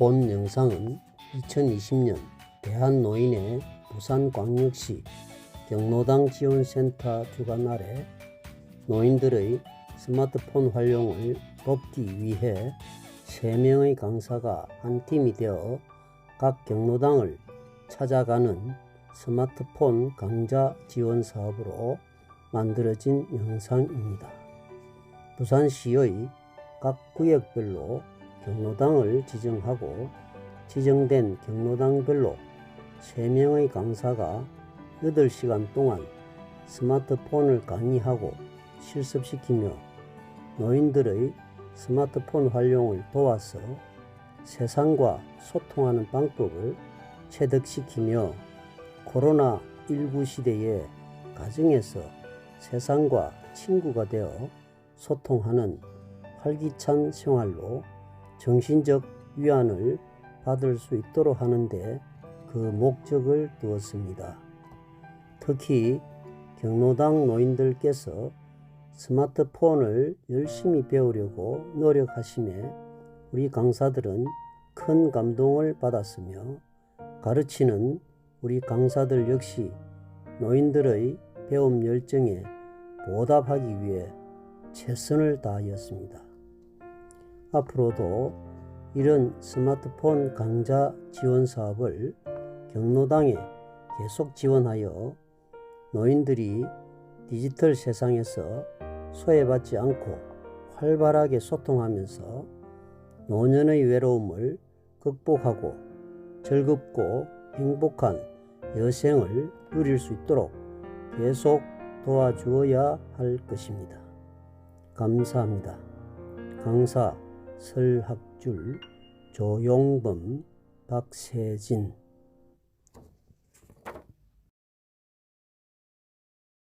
본 영상은 2020년 대한노인의 부산광역시 경로당 지원센터 주관 아래 노인들의 스마트폰 활용을 돕기 위해 3명의 강사가 한 팀이 되어 각 경로당을 찾아가는 스마트폰 강좌 지원 사업으로 만들어진 영상입니다. 부산시의 각 구역별로 경로당을 지정하고 지정된 경로당별로 3명의 강사가 8시간 동안 스마트폰을 강의하고 실습시키며 노인들의 스마트폰 활용을 도와서 세상과 소통하는 방법을 체득시키며 코로나19 시대에 가정에서 세상과 친구가 되어 소통하는 활기찬 생활로 정신적 위안을 받을 수 있도록 하는데 그 목적을 두었습니다. 특히 경로당 노인들께서 스마트폰을 열심히 배우려고 노력하심에 우리 강사들은 큰 감동을 받았으며 가르치는 우리 강사들 역시 노인들의 배움 열정에 보답하기 위해 최선을 다하였습니다. 앞으로도 이런 스마트폰 강좌 지원 사업을 경로당에 계속 지원하여 노인들이 디지털 세상에서 소외받지 않고 활발하게 소통하면서 노년의 외로움을 극복하고 즐겁고 행복한 여생을 누릴 수 있도록 계속 도와주어야 할 것입니다. 감사합니다. 강사 설학줄 조용범 박세진